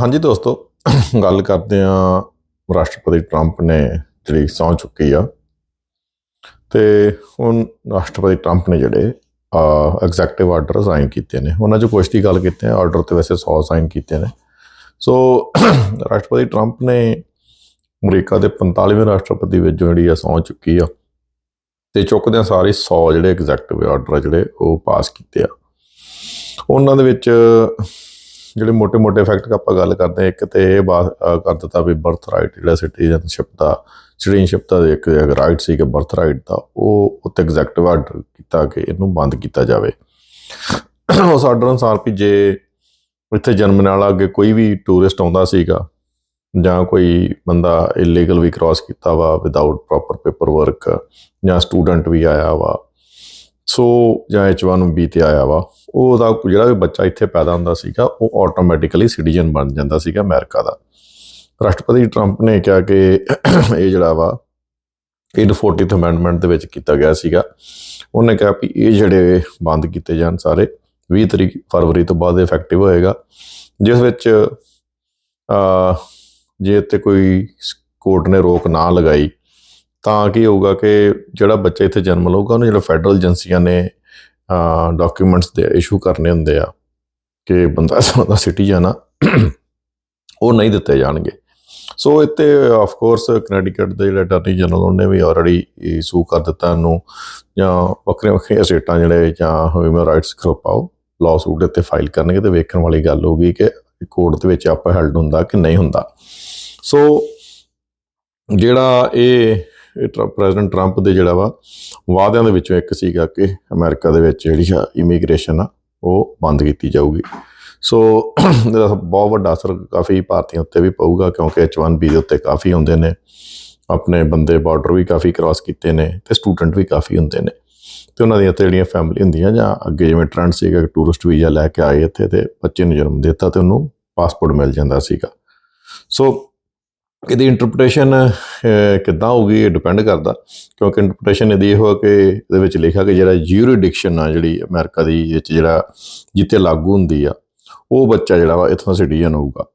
ਹਾਂਜੀ ਦੋਸਤੋ, ਗੱਲ ਕਰਦੇ ਆ ਰਾਸ਼ਟਰਪਤੀ ਟਰੰਪ ਨੇ ਜਿਹੜੀ ਸਹੁੰ ਚੁੱਕੀ ਆ। ਤੇ ਹੁਣ ਰਾਸ਼ਟਰਪਤੀ ਟਰੰਪ ਨੇ ਜਿਹੜੇ ਐਗਜ਼ੈਕਟਿਵ ਆਰਡਰ ਸਾਈਨ ਕੀਤੇ ਨੇ। ਉਹਨਾਂ 'ਚ ਕੁਝ ਦੀ ਗੱਲ ਕੀਤੇ ਆ ਆਰਡਰ ਤੇ ਵੈਸੇ 100 ਸਾਈਨ ਕੀਤੇ ਨੇ। ਸੋ ਰਾਸ਼ਟਰਪਤੀ ਟਰੰਪ ਨੇ ਅਮਰੀਕਾ ਦੇ 45ਵੇਂ ਰਾਸ਼ਟਰਪਤੀ ਵਜੋਂ ਜਿਹੜੀ ਆ ਸਹੁੰ ਚੁੱਕੀ ਆ, ਤੇ ਚੁੱਕਦਿਆਂ ਸਾਰੇ 100 ਜਿਹੜੇ ਐਗਜ਼ੈਕਟਿਵ ਆਰਡਰ ਆ ਜਿਹੜੇ ਉਹ ਪਾਸ ਕੀਤੇ ਆ। ਉਹਨਾਂ ਦੇ ਵਿੱਚ ਜਿਹੜੇ ਮੋਟੇ ਮੋਟੇ ਫੈਕਟ ਆਪਾਂ ਗੱਲ ਕਰਦੇ ਇੱਕ ਤੇ ਇਹ ਬਾਤ ਕਰ ਦਿੱਤਾ ਵੀ ਬਰਥ ਰਾਈਟ ਜਿਹੜਾ ਸਿਟੀਜ਼ਨਸ਼ਿਪ ਦਾ ਸਿਟੀਜ਼ਨਸ਼ਿਪ ਦਾ ਇੱਕ ਰਾਈਟ ਸੀ ਕਿ ਬਰਥ ਰਾਈਟ ਦਾ, ਉਹ ਉੱਤੇ ਐਗਜ਼ੈਕਟਿਵ ਆਰਡਰ ਕੀਤਾ ਕਿ ਇਹਨੂੰ ਬੰਦ ਕੀਤਾ ਜਾਵੇ। ਉਸ ਆਰਡਰ ਅਨਸਾਰ ਵੀ ਜੇ ਇੱਥੇ ਜਨਮ ਨਾਲ ਅੱਗੇ ਕੋਈ ਵੀ ਟੂਰਿਸਟ ਆਉਂਦਾ ਸੀਗਾ, ਜਾਂ ਕੋਈ ਬੰਦਾ ਇਲੀਗਲ ਵੀ ਕ੍ਰਾਸ ਕੀਤਾ ਵਾ ਵਿਦਆਊਟ ਪ੍ਰੋਪਰ ਪੇਪਰ ਵਰਕ ਜਾਂ ਸਟੂਡੈਂਟ ਵੀ ਆਇਆ ਵਾ ਸੋ ਜਾਂ H1B ਤੇ ਆਇਆ ਵਾ, ਉਹਦਾ ਜਿਹੜਾ ਵੀ ਬੱਚਾ ਇੱਥੇ ਪੈਦਾ ਹੁੰਦਾ ਸੀਗਾ, ਉਹ ਆਟੋਮੈਟਿਕਲੀ ਸਿਟੀਜ਼ਨ ਬਣ ਜਾਂਦਾ ਸੀਗਾ ਅਮਰੀਕਾ ਦਾ। ਰਾਸ਼ਟਰਪਤੀ ਟਰੰਪ ਨੇ ਕਿਹਾ ਕਿ ਇਹ ਜਿਹੜਾ ਵਾ, ਇਹ 40th ਅਮੈਂਡਮੈਂਟ ਦੇ ਵਿੱਚ ਕੀਤਾ ਗਿਆ ਸੀਗਾ, ਉਹਨੇ ਕਿਹਾ ਵੀ ਇਹ ਜਿਹੜੇ ਬੰਦ ਕੀਤੇ ਜਾਣ ਸਾਰੇ 20 ਤਰੀਕ ਫਰਵਰੀ ਤੋਂ ਬਾਅਦ ਇਫੈਕਟਿਵ ਹੋਏਗਾ, ਜਿਸ ਵਿੱਚ ਜੇ ਤੇ ਕੋਈ ਕੋਰਟ ਨੇ ਰੋਕ ਨਾ ਲਗਾਈ ਤਾਂ ਕੀ ਹੋਊਗਾ ਕਿ ਜਿਹੜਾ ਬੱਚਾ ਇੱਥੇ ਜਨਮ ਲਊਗਾ, ਉਹਨੂੰ ਜਿਹੜਾ ਫੈਡਰਲ ਏਜੰਸੀਆਂ ਨੇ ਡਾਕੂਮੈਂਟਸ ਦੇ ਇਸ਼ੂ ਕਰਨੇ ਹੁੰਦੇ ਆ ਕਿ ਬੰਦਾ ਦਾ ਸਿਟੀਜ਼ਨ ਆ, ਉਹ ਨਹੀਂ ਦਿੱਤੇ ਜਾਣਗੇ। ਸੋ ਇੱਥੇ ਆਫ ਕੋਰਸ ਕਨੈਡੀਕਟ ਦੇ ਜਿਹੜੇ ਅਟਾਰਨੀ ਜਨਰਲ ਉਹਨੇ ਵੀ ਆਲਰੇਡੀ ਸ਼ੂ ਕਰ ਦਿੱਤਾ ਇਹਨੂੰ ਜਾਂ ਵੱਖਰੀਆਂ ਵੱਖਰੀਆਂ ਸਟੇਟਾਂ ਜਿਹੜੇ, ਜਾਂ ਹਿਊਮਨ ਰਾਈਟਸ ਗਰੁੱਪ ਆ ਉਹ ਲਾਅ ਸੂਟ ਇੱਥੇ ਫਾਈਲ ਕਰਨਗੇ ਤੇ ਵੇਖਣ ਵਾਲੀ ਗੱਲ ਹੋਊਗੀ ਕਿ ਕੋਰਟ ਦੇ ਵਿੱਚ ਆਪਾਂ ਹੈਲਡ ਹੁੰਦਾ ਕਿ ਨਹੀਂ ਹੁੰਦਾ। ਸੋ ਜਿਹੜਾ ਇਹ ਇਹ ਪ੍ਰੈਜ਼ੀਡੈਂਟ ਟਰੰਪ ਦੇ ਜਿਹੜਾ ਵਾ, ਵਾਅਦਿਆਂ ਦੇ ਵਿੱਚੋਂ ਇੱਕ ਸੀਗਾ ਕਿ ਅਮਰੀਕਾ ਦੇ ਵਿੱਚ ਜਿਹੜੀ ਆ ਇਮੀਗ੍ਰੇਸ਼ਨ ਆ, ਉਹ ਬੰਦ ਕੀਤੀ ਜਾਊਗੀ। ਸੋ ਇਹਦਾ ਬਹੁਤ ਵੱਡਾ ਅਸਰ ਕਾਫੀ ਭਾਰਤੀਆਂ ਉੱਤੇ ਵੀ ਪਊਗਾ, ਕਿਉਂਕਿ H1B ਦੇ ਉੱਤੇ ਕਾਫੀ ਹੁੰਦੇ ਨੇ। ਆਪਣੇ ਬੰਦੇ ਬਾਰਡਰ ਵੀ ਕਾਫੀ ਕ੍ਰਾਸ ਕੀਤੇ ਨੇ ਤੇ ਸਟੂਡੈਂਟ ਵੀ ਕਾਫੀ ਹੁੰਦੇ ਨੇ। ਤੇ ਉਹਨਾਂ ਦੀਆਂ ਤੇ ਜਿਹੜੀਆਂ ਫੈਮਿਲੀ ਹੁੰਦੀਆਂ ਜਾਂ ਅੱਗੇ ਜਿਵੇਂ ਟ੍ਰੈਂਡ ਸੀਗਾ ਕਿ ਟੂਰਿਸਟ ਵੀਜ਼ਾ ਲੈ ਕੇ ਆਏ ਇੱਥੇ ਤੇ ਬੱਚੇ ਨੂੰ ਜਨਮ ਦਿੱਤਾ ਤੇ ਉਹਨੂੰ ਪਾਸਪੋਰਟ ਮਿਲ ਜਾਂਦਾ ਸੀਗਾ। ਸੋ ਇਹਦੀ ਇੰਟਰਪ੍ਰੀਟੇਸ਼ਨ ਕਿੱਦਾਂ ਹੋਊਗੀ ਇਹ ਡਿਪੈਂਡ ਕਰਦਾ। ਕਿਉਂਕਿ ਇੰਟਰਪ੍ਰੀਟੇਸ਼ਨ ਇਹਦੀ ਇਹ ਹੋ ਕਿ ਇਹਦੇ ਵਿੱਚ ਲਿਖਿਆ ਕਿ ਜਿਹੜਾ ਜੂਰਿਡਿਕਸ਼ਨ ਆ, ਜਿਹੜੀ ਅਮਰੀਕਾ ਦੀ ਵਿੱਚ ਜਿਹੜਾ ਜਿੱਤੇ ਲਾਗੂ ਹੁੰਦੀ ਆ, ਉਹ ਬੱਚਾ ਜਿਹੜਾ ਵਾ ਇੱਥੋਂ ਦਾ ਸਿਟੀਜ਼ਨ ਹੋਊਗਾ।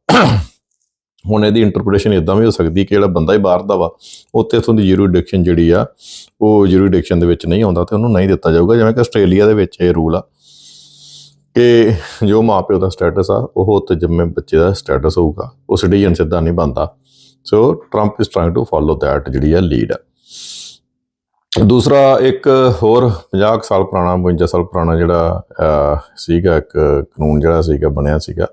ਹੁਣ ਇਹਦੀ ਇੰਟਰਪ੍ਰੀਟੇਸ਼ਨ ਇਦਾਂ ਵੀ ਹੋ ਸਕਦੀ ਕਿ ਜਿਹੜਾ ਬੰਦਾ ਹੀ ਬਾਹਰ ਦਾ ਵਾ, ਉੱਥੇ ਇੱਥੋਂ ਦੀ ਜੂਰਿਡਿਕਸ਼ਨ ਜਿਹੜੀ ਆ, ਉਹ ਜੂਰਿਡਿਕਸ਼ਨ ਦੇ ਵਿੱਚ ਨਹੀਂ ਆਉਂਦਾ ਤੇ ਉਹਨੂੰ ਨਹੀਂ ਦਿੱਤਾ ਜਾਊਗਾ। ਜਿਵੇਂ ਕਿ ਆਸਟ੍ਰੇਲੀਆ ਦੇ ਵਿੱਚ ਇਹ ਰੂਲ ਆ ਕਿ ਜੋ ਮਾਪਿਓ ਦਾ ਸਟੇਟਸ ਆ, ਉਹ ਉੱਤੇ ਜੰਮੇ ਬੱਚੇ ਦਾ ਸਟੇਟਸ ਹੋਊਗਾ। ਉਹ ਸਿਟੀਜ਼ਨ ਸਿੱਧਾ ਨਹੀਂ ਬਣਦਾ। So Trump is trying to follow that ਜਿਹੜੀ ਆ ਲੀਡ ਦੂਸਰਾ, ਇੱਕ ਹੋਰ 50 ਕੁ ਸਾਲ ਪੁਰਾਣਾ 52 ਸਾਲ ਪੁਰਾਣਾ ਜਿਹੜਾ ਸੀਗਾ, ਇੱਕ ਕਾਨੂੰਨ ਜਿਹੜਾ ਸੀਗਾ, ਬਣਿਆ ਸੀਗਾ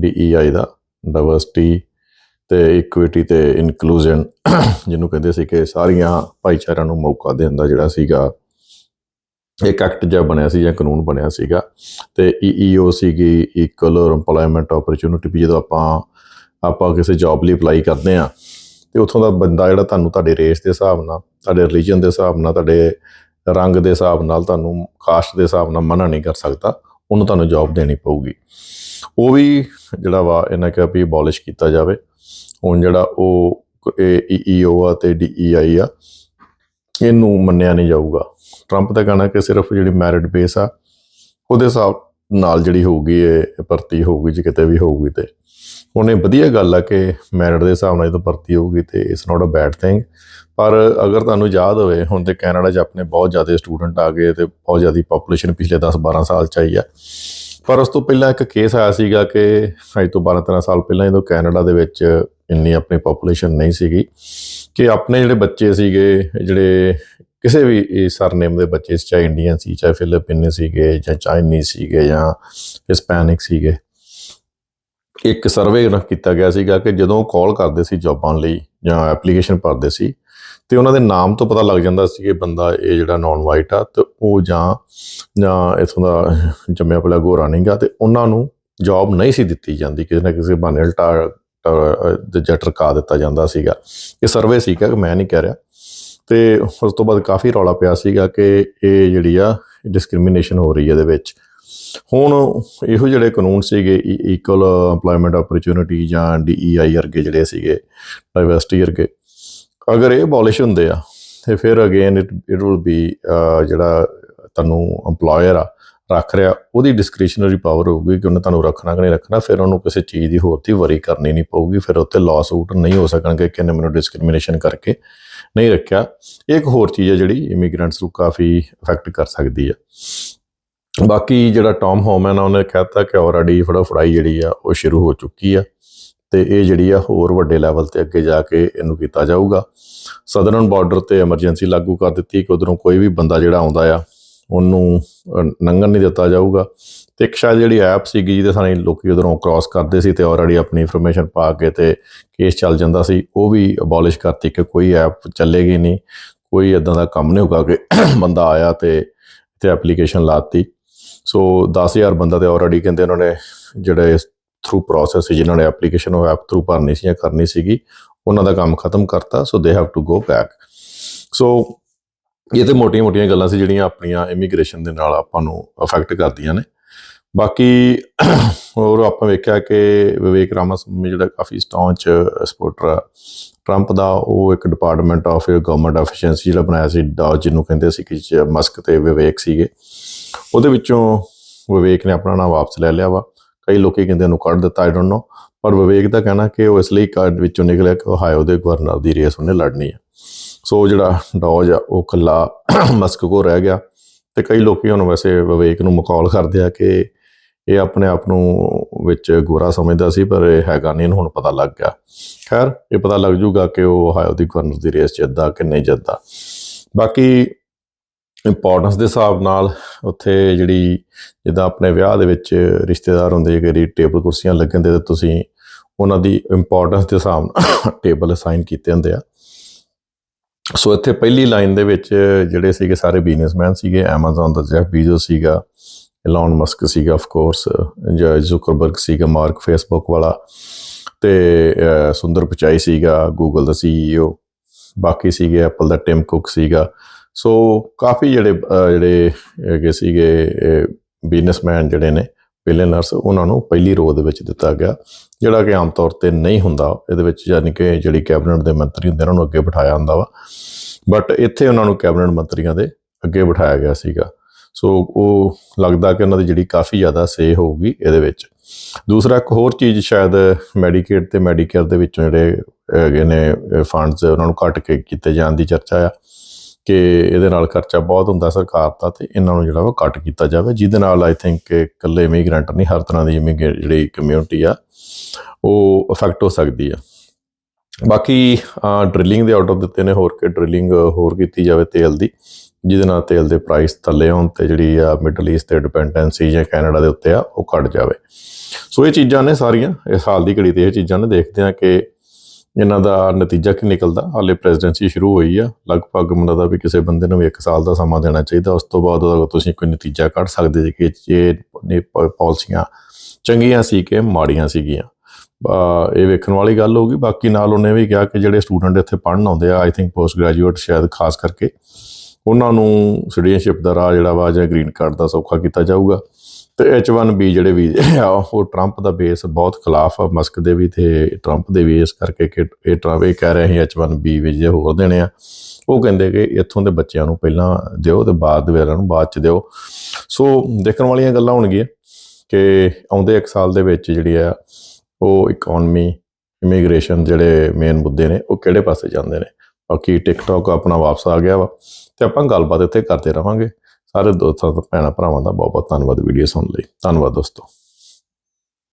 ਡੀਈਆਈ ਦਾ ਡਾਈਵਰਸਿਟੀ ਤੇ ਇਕੁਇਟੀ ਤੇ ਇਨਕਲੂਜਨ ਜਿਹਨੂੰ ਕਹਿੰਦੇ ਸੀ ਕਿ ਸਾਰੀਆਂ ਭਾਈਚਾਰਿਆਂ ਨੂੰ ਮੌਕਾ ਦੇਣ ਦਾ ਜਿਹੜਾ ਸੀਗਾ, ਇੱਕ ਐਕਟ ਜਿਹਾ ਬਣਿਆ ਸੀ ਜਾਂ ਕਾਨੂੰਨ ਬਣਿਆ ਸੀਗਾ। ਤੇ ਈਈਓ ਸੀਗੀ ਇਕੁਅਲ ਏਮਪਲੋਇਮੈਂਟ ਓਪਰਚੁਨਿਟੀ ਵੀ ਜਦੋਂ ਆਪਾਂ ਆਪਾਂ ਕਿਸੇ ਜੌਬ ਲਈ ਅਪਲਾਈ ਕਰਦੇ ਆ ਤੇ ਉੱਥੋਂ ਦਾ ਬੰਦਾ ਜਿਹੜਾ ਤੁਹਾਨੂੰ ਤੁਹਾਡੇ ਰੇਸ ਦੇ ਹਿਸਾਬ ਨਾਲ, ਤੁਹਾਡੇ ਰਿਲੀਜੀਅਨ ਦੇ ਹਿਸਾਬ ਨਾਲ, ਤੁਹਾਡੇ ਰੰਗ ਦੇ ਹਿਸਾਬ ਨਾਲ, ਤੁਹਾਨੂੰ ਕਾਸਟ ਦੇ ਹਿਸਾਬ ਨਾਲ ਮਨਾ ਨਹੀਂ ਕਰ ਸਕਦਾ, ਉਹਨੂੰ ਤੁਹਾਨੂੰ ਜੌਬ ਦੇਣੀ ਪਊਗੀ। ਉਹ ਵੀ ਜਿਹੜਾ ਵਾ, ਇਹਨਾਂ ਕਿਹਾ ਵੀ ਅਬੋਲਿਸ਼ ਕੀਤਾ ਜਾਵੇ। ਹੁਣ ਜਿਹੜਾ ਉਹ ਈਈਓ ਆ ਤੇ ਡੀਈਆਈ ਆ, ਇਹਨੂੰ ਮੰਨਿਆ ਨਹੀਂ ਜਾਊਗਾ। ਟਰੰਪ ਦਾ ਕਹਿਣਾ ਕਿ ਸਿਰਫ ਜਿਹੜੀ ਮੈਰਿਟ ਬੇਸ ਆ, ਉਹਦੇ ਹਿਸਾਬ ਨਾਲ ਜਿਹੜੀ ਹੋਊਗੀ ਇਹ ਭਰਤੀ ਹੋਊਗੀ, ਜੇ ਕਿਤੇ ਵੀ ਹੋਊਗੀ ਤੇ। ਉਹਨੇ ਵਧੀਆ ਗੱਲ ਆ ਕਿ ਮੈਰਿਟ ਦੇ ਹਿਸਾਬ ਨਾਲ ਜਦੋਂ ਭਰਤੀ ਹੋਊਗੀ ਤੇ ਇਸ ਨਾਟ ਅ ਬੈਡ ਥਿੰਗ ਪਰ ਅਗਰ ਤੁਹਾਨੂੰ ਯਾਦ ਹੋਵੇ ਹੁਣ ਤੇ ਕੈਨੇਡਾ 'ਚ ਆਪਣੇ ਬਹੁਤ ਜ਼ਿਆਦਾ ਸਟੂਡੈਂਟ ਆ ਗਏ ਤੇ ਬਹੁਤ ਜ਼ਿਆਦਾ ਪੋਪੂਲੇਸ਼ਨ ਪਿਛਲੇ 10-12 ਸਾਲ 'ਚ ਆਈ ਆ। ਪਰ ਉਸ ਤੋਂ ਪਹਿਲਾਂ ਇੱਕ ਕੇਸ ਆਇਆ ਸੀਗਾ ਕਿ ਅੱਜ ਤੋਂ 12-13 ਸਾਲ ਪਹਿਲਾਂ ਜਦੋਂ ਕੈਨੇਡਾ ਦੇ ਵਿੱਚ ਇੰਨੀ ਆਪਣੀ ਪੋਪੂਲੇਸ਼ਨ ਨਹੀਂ ਸੀਗੀ ਕਿ ਆਪਣੇ ਜਿਹੜੇ ਬੱਚੇ ਸੀਗੇ ਜਿਹੜੇ ਕਿਸੇ ਵੀ ਸਰਨੇਮ ਦੇ ਬੱਚੇ ਸੀ, ਚਾਹੇ ਇੰਡੀਅਨ ਸੀ ਚਾਹੇ ਫਿਲੀਪੀਨੀ ਸੀਗੇ ਜਾਂ ਚਾਈਨੀਜ਼ ਸੀਗੇ ਜਾਂ ਹਿਸਪੈਨਿਕ ਸੀਗੇ ਇੱਕ ਸਰਵੇ ਕੀਤਾ ਗਿਆ ਸੀਗਾ ਕਿ ਜਦੋਂ ਕਾਲ ਕਰਦੇ ਸੀ ਜੌਬਾਂ ਲਈ ਜਾਂ ਐਪਲੀਕੇਸ਼ਨ ਭਰਦੇ ਸੀ, ਤੇ ਉਹਨਾਂ ਦੇ ਨਾਮ ਤੋਂ ਪਤਾ ਲੱਗ ਜਾਂਦਾ ਸੀ ਕਿ ਬੰਦਾ ਇਹ ਜਿਹੜਾ ਨਾਨ ਵਾਈਟ ਆ, ਤੇ ਉਹ ਜਾਂ ਜਾਂ ਇਥੋਂ ਦਾ ਜੰਮਿਆ ਪਲਿਆ ਗੋਰਾ ਨਹੀਂਗਾ, ਤੇ ਉਹਨਾਂ ਨੂੰ ਜੌਬ ਨਹੀਂ ਸੀ ਦਿੱਤੀ ਜਾਂਦੀ, ਕਿਸੇ ਨਾ ਕਿਸੇ ਬਹਾਨੇ ਉਲਟਾ ਜਾਂ ਟਰਕਾ ਦਿੱਤਾ ਜਾਂਦਾ ਸੀਗਾ। ਇਹ ਸਰਵੇ ਸੀਗਾ ਕਿ ਮੈਂ ਨਹੀਂ ਕਹਿ ਰਿਹਾ। ਤੇ ਉਸ ਤੋਂ ਬਾਅਦ ਕਾਫੀ ਰੌਲਾ ਪਿਆ ਸੀਗਾ ਕਿ ਇਹ ਜਿਹੜੀ ਆ ਡਿਸਕ੍ਰਿਮੀਨੇਸ਼ਨ ਹੋ ਰਹੀ ਹੈ ਇਹਦੇ ਵਿੱਚ। ਹੁਣ ਇਹੋ ਜਿਹੜੇ ਕਾਨੂੰਨ ਸੀਗੇ ਇਕੁਅਲ ਏਮਪਲੋਇਮੈਂਟ ਓਪਰਚੁਨਿਟੀ ਜਾਂ ਡੀਈਆਈ ਵਰਗੇ ਜਿਹੜੇ ਸੀਗੇ ਡਾਈਵਰਸਿਟੀ ਵਰਗੇ, ਅਗਰ ਇਹ ਅਬੋਲਿਸ਼ ਹੁੰਦੇ ਆ, ਤੇ ਫਿਰ again it it will be ਜਿਹੜਾ ਤੁਹਾਨੂੰ EMPLOYER ਆ, ਰੱਖ ਰਿਹਾ, ਉਹਦੀ ਡਿਸਕ੍ਰਿਸ਼ਨਰੀ ਪਾਵਰ ਹੋਊਗੀ ਕਿ ਉਹਨੇ ਤੁਹਾਨੂੰ ਰੱਖਣਾ ਕਿ ਨਹੀਂ ਰੱਖਣਾ, ਫਿਰ ਉਹਨੂੰ ਕਿਸੇ ਚੀਜ਼ ਦੀ ਹੋਰ ਦੀ ਵਰੀ ਕਰਨੀ ਨਹੀਂ ਪਊਗੀ, ਫਿਰ ਉੱਤੇ ਲਾਸ ਆਊਟ ਨਹੀਂ ਹੋ ਸਕਣਗੇ ਕਿ ਇਹਨੇ ਮੈਨੂੰ ਡਿਸਕ੍ਰਿਮੀਨੇਸ਼ਨ ਕਰਕੇ ਨਹੀਂ ਰੱਖਿਆ। ਇਹ ਇੱਕ ਹੋਰ ਚੀਜ਼ ਹੈ ਜਿਹੜੀ ਇਮੀਗ੍ਰੈਂਟਸ ਨੂੰ ਕਾਫੀ ਅਫੈਕਟ ਕਰ ਸਕਦੀ ਹੈ ਬਾਕੀ ਜਿਹੜਾ ਟੌਮ ਹੋਮਨ ਆ ਉਹਨੇ ਕਹਿਤਾ ਕਿ ਆਲਰੇਡੀ ਫੜਾ ਫੜਾਈ ਜਿਹੜੀ ਆ ਉਹ ਸ਼ੁਰੂ ਹੋ ਚੁੱਕੀ ਆ ਤੇ ਇਹ ਜਿਹੜੀ ਆ ਹੋਰ ਵੱਡੇ ਲੈਵਲ ਤੇ ਅੱਗੇ ਜਾ ਕੇ ਇਹਨੂੰ ਕੀਤਾ ਜਾਊਗਾ। ਸਦਰਨ ਬਾਰਡਰ ਤੇ ਐਮਰਜੈਂਸੀ ਲਾਗੂ ਕਰ ਦਿੱਤੀ ਕਿ ਉਧਰੋਂ ਕੋਈ ਵੀ ਬੰਦਾ ਜਿਹੜਾ ਆਉਂਦਾ ਆ ਉਹਨੂੰ ਅ, ਨਹੀਂ ਦਿੱਤਾ ਜਾਊਗਾ। ਤੇ ਇੱਕ ਸ਼ਾਇਦ ਜਿਹੜੀ ਐਪ ਸੀਗੀ ਜਿਹਦੇ ਸਾਨੇ ਲੋਕੀ ਉਧਰੋਂ ਕ੍ਰਾਸ ਕਰਦੇ ਸੀ ਤੇ ਆਲਰੇਡੀ ਆਪਣੀ ਇਨਫੋਰਮੇਸ਼ਨ ਪਾ ਕੇ ਤੇ ਕੇਸ ਚੱਲ ਜਾਂਦਾ ਸੀ ਉਹ ਵੀ ਅਬੋਲਿਸ਼ ਕਰਤੀ ਕਿ ਕੋਈ ਐਪ ਚੱਲੇਗੀ ਨਹੀਂ ਕੋਈ ਇਦਾਂ ਦਾ ਕੰਮ ਨਹੀਂ ਹੋਗਾ ਕਿ ਬੰਦਾ ਆਇਆ ਤੇ ਤੇ ਐਪਲੀਕੇਸ਼ਨ ਲਾਤੀ ਸੋ 10000 ਬੰਦਾ ਤੇ ਆਲਰੇਡੀ ਕਹਿੰਦੇ ਉਹਨਾਂ ਨੇ ਜਿਹੜੇ ਥਰੂ ਪ੍ਰੋਸੈਸ ਸੀ, ਜਿਨ੍ਹਾਂ ਨੇ ਐਪਲੀਕੇਸ਼ਨ ਉਹ ਐਪ ਥਰੂ ਭਰਨੀ ਸੀ ਜਾਂ ਕਰਨੀ ਸੀਗੀ, ਉਹਨਾਂ ਦਾ ਕੰਮ ਖਤਮ ਕਰਤਾ so they have to go back so ਇਹ ਤੇ ਮੋਟੀਆਂ-ਮੋਟੀਆਂ ਗੱਲਾਂ ਸੀ ਜਿਹੜੀਆਂ ਆਪਣੀਆਂ ਇਮੀਗ੍ਰੇਸ਼ਨ ਦੇ ਨਾਲ ਆਪਾਂ ਨੂੰ ਅਫੈਕਟ ਕਰਦੀਆਂ ਨੇ। ਬਾਕੀ ਹੋਰ ਆਪਾਂ ਵੇਖਿਆ ਕਿ ਵਿਵੇਕ ਰਾਮਾਸਵਾਮੀ ਜਿਹੜਾ ਕਾਫੀ ਸਟੌਂਚ ਸਪੋਰਟਰ ਆ ਟਰੰਪ ਦਾ ਉਹ ਇੱਕ ਡਿਪਾਰਟਮੈਂਟ ਆਫ ਗਵਰਨਮੈਂਟ ਐਫੀਸ਼ੀਐਂਸੀ ਜਿਹੜਾ ਬਣਾਇਆ ਸੀ ਡਾ ਜਿਹਨੂੰ ਕਹਿੰਦੇ ਸੀ ਕਿ ਮਸਕ ਤੇ ਵਿਵੇਕ ਸੀਗੇ। ਉਹਦੇ ਵਿੱਚੋਂ ਵਿਵੇਕ ਨੇ ਆਪਣਾ ਨਾਮ ਵਾਪਸ ਲੈ ਲਿਆ ਵਾ। ਕਈ ਲੋਕੀ ਕਹਿੰਦੇ ਉਹਨੂੰ ਕੱਢ ਦਿੱਤਾ ਆਈ ਡੋਨਟ ਨੋ ਪਰ ਵਿਵੇਕ ਦਾ ਕਹਿਣਾ ਕਿ ਉਹ ਇਸ ਲਈ ਕਾਰਡ ਵਿੱਚੋਂ ਨਿਕਲਿਆ ਕਿ ਹਾਇਓ ਦੇ ਗਵਰਨਰ ਦੀ ਰੇਸ ਉਹਨੇ ਲੜਨੀ ਹੈ ਸੋ ਜਿਹੜਾ ਡੌਜ ਆ, ਉਹ ਕੱਲਾ ਮਸਕ ਕੋ ਰਹਿ ਗਿਆ। ਤੇ ਕਈ ਲੋਕੀ ਹੁਣ ਵੈਸੇ ਵਿਵੇਕ ਨੂੰ ਮਕੌਲ ਕਰਦੇ ਆ ਕਿ ਇਹ ਆਪਣੇ ਆਪ ਨੂੰ ਵਿੱਚ ਗੋਰਾ ਸਮਝਦਾ ਸੀ, ਪਰ ਇਹ ਹੈਗਾ ਨਹੀਂ, ਇਹਨੂੰ ਹੁਣ ਪਤਾ ਲੱਗ ਗਿਆ। ਖੈਰ, ਇਹ ਪਤਾ ਲੱਗ ਜੂਗਾ ਕਿ ਉਹ ਹਾਇਓ ਦੀ ਗਵਰਨਰ ਦੀ ਰੇਸ ਜਿੱਤਦਾ ਕਿ ਨਹੀਂ ਜਿੱਤਦਾ। ਬਾਕੀ ਇੰਪੋਰਟੈਂਸ ਦੇ ਹਿਸਾਬ ਨਾਲ ਉੱਥੇ ਜਿਹੜੀ ਜਿੱਦਾਂ ਆਪਣੇ ਵਿਆਹ ਦੇ ਵਿੱਚ ਰਿਸ਼ਤੇਦਾਰ ਹੁੰਦੇ ਜਿਹੜੀ ਟੇਬਲ ਕੁਰਸੀਆਂ ਲੱਗਣ ਦੇ ਤੁਸੀਂ ਉਹਨਾਂ ਦੀ ਇੰਪੋਰਟੈਂਸ ਦੇ ਹਿਸਾਬ ਨਾਲ ਟੇਬਲ ਅਸਾਈਨ ਕੀਤੇ ਹੁੰਦੇ ਆ। ਸੋ ਇੱਥੇ ਪਹਿਲੀ ਲਾਈਨ ਦੇ ਵਿੱਚ ਜਿਹੜੇ ਸੀਗੇ ਸਾਰੇ ਬਿਜ਼ਨਸਮੈਨ ਸੀਗੇ, Amazon ਦਾ ਜੈਫ ਬੀਜ਼ੋਸ ਸੀਗਾ ਇਲਨ ਮਸਕ ਸੀਗਾ ਆਫ ਕੋਰਸ ਜ਼ੁਕਰਬਰਗ ਸੀਗਾ ਮਾਰਕ ਫੇਸਬੁੱਕ ਵਾਲਾ, ਤੇ ਸੁੰਦਰ ਪਿਚਾਈ ਸੀਗਾ ਗੂਗਲ ਦਾ ਸੀਈਓ ਬਾਕੀ ਸੀਗੇ ਐਪਲ ਦਾ ਟਿਮ ਕੁੱਕ ਸੀਗਾ ਸੋ ਕਾਫੀ ਜਿਹੜੇ ਜਿਹੜੇ ਹੈਗੇ ਸੀਗੇ ਬਿਜ਼ਨਸਮੈਨ ਜਿਹੜੇ ਨੇ ਬਿਲੀਅਨਰਸ ਉਹਨਾਂ ਨੂੰ ਪਹਿਲੀ ਰੋ ਦੇ ਵਿੱਚ ਦਿੱਤਾ ਗਿਆ, ਜਿਹੜਾ ਕਿ ਆਮ ਤੌਰ ਤੇ ਨਹੀਂ ਹੁੰਦਾ। ਇਹਦੇ ਵਿੱਚ ਯਾਨੀ ਕਿ ਜਿਹੜੀ ਕੈਬਨਿਟ ਦੇ ਮੰਤਰੀ ਹੁੰਦੇ ਉਹਨਾਂ ਨੂੰ ਅੱਗੇ ਬਿਠਾਇਆ ਹੁੰਦਾ ਵਾ। ਬਟ ਇੱਥੇ ਉਹਨਾਂ ਨੂੰ ਕੈਬਨਿਟ ਮੰਤਰੀਆਂ ਦੇ ਅੱਗੇ ਬਿਠਾਇਆ ਗਿਆ ਸੀਗਾ। ਸੋ ਉਹ ਲੱਗਦਾ ਕਿ ਉਹਨਾਂ ਦੀ ਜਿਹੜੀ ਕਾਫੀ ਜ਼ਿਆਦਾ ਸੇ ਹੋਊਗੀ ਇਹਦੇ ਵਿੱਚ। ਦੂਸਰਾ, ਇੱਕ ਹੋਰ ਚੀਜ਼ ਸ਼ਾਇਦ ਮੈਡੀਕੇਡ ਤੇ ਮੈਡੀਕੇਅਰ ਦੇ ਵਿੱਚੋਂ ਜਿਹੜੇ ਹੈਗੇ ਨੇ ਫੰਡਸ ਉਹਨਾਂ ਨੂੰ ਘੱਟ ਕੇ ਕੀਤੇ ਜਾਣ ਦੀ ਚਰਚਾ ਆ। ਕਿ ਇਹਦੇ ਨਾਲ ਖਰਚਾ ਬਹੁਤ ਹੁੰਦਾ ਸਰਕਾਰ ਦਾ ਤੇ ਇਹਨਾਂ ਨੂੰ ਜਿਹੜਾ ਵਾ ਘੱਟ ਕੀਤਾ ਜਾਵੇ, ਜਿਹਦੇ ਨਾਲ ਆਈ ਥਿੰਕ ਕਿ ਇਕੱਲੇ ਇਮੀਗ੍ਰੈਂਟ ਨਹੀਂ, ਹਰ ਤਰ੍ਹਾਂ ਦੀ ਇਮੀਗ੍ਰੇਟ ਜਿਹੜੀ ਕਮਿਊਨਿਟੀ ਆ, ਉਹ ਅਫੈਕਟ ਹੋ ਸਕਦੀ ਆ। ਬਾਕੀ ਡ੍ਰਿਲਿੰਗ ਦੇ ਆਰਡਰ ਦਿੱਤੇ ਨੇ, ਹੋਰ ਕਿ ਡ੍ਰਿਲਿੰਗ ਹੋਰ ਕੀਤੀ ਜਾਵੇ ਤੇਲ ਦੀ, ਜਿਹਦੇ ਨਾਲ ਤੇਲ ਦੇ ਪ੍ਰਾਈਸ ਥੱਲੇ ਆਉਣ ਤੇ ਜਿਹੜੀ ਆ ਮਿਡਲ ਈਸਟ ਤੇ ਡਿਪੈਂਡੈਂਸੀ ਜਾਂ ਕੈਨੇਡਾ ਦੇ ਉੱਤੇ ਆ, ਉਹ ਘਟ ਜਾਵੇ। ਸੋ ਇਹ ਚੀਜ਼ਾਂ ਨੇ ਸਾਰੀਆਂ, ਇਸ ਹਾਲ ਦੀ ਘੜੀ ਤੇ ਇਹ ਚੀਜ਼ਾਂ ਨੇ, ਦੇਖਦੇ ਆ ਕਿ ਇਹਨਾਂ ਦਾ ਨਤੀਜਾ ਕੀ ਨਿਕਲਦਾ? ਹਾਲੇ ਪ੍ਰੈਜ਼ੀਡੈਂਸੀ ਸ਼ੁਰੂ ਹੋਈ ਆ। ਲਗਭਗ ਮੈਨੂੰ ਲੱਗਦਾ ਵੀ ਕਿਸੇ ਬੰਦੇ ਨੂੰ ਵੀ 1 ਸਾਲ ਦਾ ਸਮਾਂ ਦੇਣਾ ਚਾਹੀਦਾ। ਉਸ ਤੋਂ ਬਾਅਦ ਉਹਦਾ ਤੁਸੀਂ ਕੋਈ ਨਤੀਜਾ ਕੱਢ ਸਕਦੇ ਜੀ ਕਿ ਇਹ ਨੇ ਪਾਲਿਸੀਆਂ ਚੰਗੀਆਂ ਸੀ ਕਿ ਮਾੜੀਆਂ ਸੀਗੀਆਂ। ਇਹ ਵੇਖਣ ਵਾਲੀ ਗੱਲ ਹੋਊਗੀ ਬਾਕੀ ਨਾਲ ਉਹਨੇ ਵੀ ਕਿਹਾ ਕਿ ਜਿਹੜੇ ਸਟੂਡੈਂਟ ਇੱਥੇ ਪੜ੍ਹਨ ਆਉਂਦੇ ਆ ਆਈ ਥਿੰਕ ਪੋਸਟ ਗ੍ਰੈਜੂਏਟ ਸ਼ਾਇਦ ਖਾਸ ਕਰਕੇ ਉਹਨਾਂ ਨੂੰ ਸਿਟੀਜ਼ਨਸ਼ਿਪ ਦਾ ਰਾਹ ਜਿਹੜਾ ਵਾ ਜਾਂ ਗ੍ਰੀਨ ਕਾਰਡ ਦਾ ਸੌਖਾ ਕੀਤਾ ਜਾਊਗਾ। ਤੇ H1B ਜਿਹੜੇ ਵੀਜ਼ੇ ਆ, ਉਹ ਟਰੰਪ ਦਾ ਬੇਸ ਬਹੁਤ ਖਿਲਾਫ ਆ। ਮਸਕ ਦੇ ਵੀ ਤੇ ਟਰੰਪ ਦੇ ਵੀ, ਇਸ ਕਰਕੇ ਕਿ ਇਹ ਟਰੰਪ ਇਹ ਕਹਿ ਰਹੇ ਸੀ H1B ਵੀਜ਼ੇ ਹੋਰ ਦੇਣੇ ਆ। ਉਹ ਕਹਿੰਦੇ ਕਿ ਇੱਥੋਂ ਦੇ ਬੱਚਿਆਂ ਨੂੰ ਪਹਿਲਾਂ ਦਿਓ ਤੇ ਬਾਅਦ ਦੇ ਵਾਲਿਆਂ ਨੂੰ ਬਾਅਦ ਚ ਦਿਓ। ਸੋ ਦੇਖਣ ਵਾਲੀਆਂ ਗੱਲਾਂ ਹੋਣਗੀਆਂ ਕਿ ਆਉਂਦੇ ਇੱਕ ਸਾਲ ਦੇ ਵਿੱਚ ਜਿਹੜੀ ਆ, ਉਹ ਇਕਨੋਮੀ ਇਮੀਗ੍ਰੇਸ਼ਨ ਜਿਹੜੇ ਮੇਨ ਮੁੱਦੇ ਨੇ, ਉਹ ਕਿਹੜੇ ਪਾਸੇ ਜਾਂਦੇ ਨੇ? ਬਾਕੀ ਟਿਕਟੌਕ ਆਪਣਾ ਵਾਪਸ ਆ ਗਿਆ ਵਾ। ਤੇ ਆਪਾਂ ਗੱਲਬਾਤ ਇੱਥੇ ਕਰਦੇ ਰਵਾਂਗੇ। ਸਾਰੇ ਦੋਸਤਾਂ ਭੈਣਾਂ ਭਰਾਵਾਂ ਦਾ ਬਹੁਤ ਬਹੁਤ ਧੰਨਵਾਦ ਵੀਡੀਓ ਸੁਣਨ ਲਈ। ਧੰਨਵਾਦ ਦੋਸਤੋ।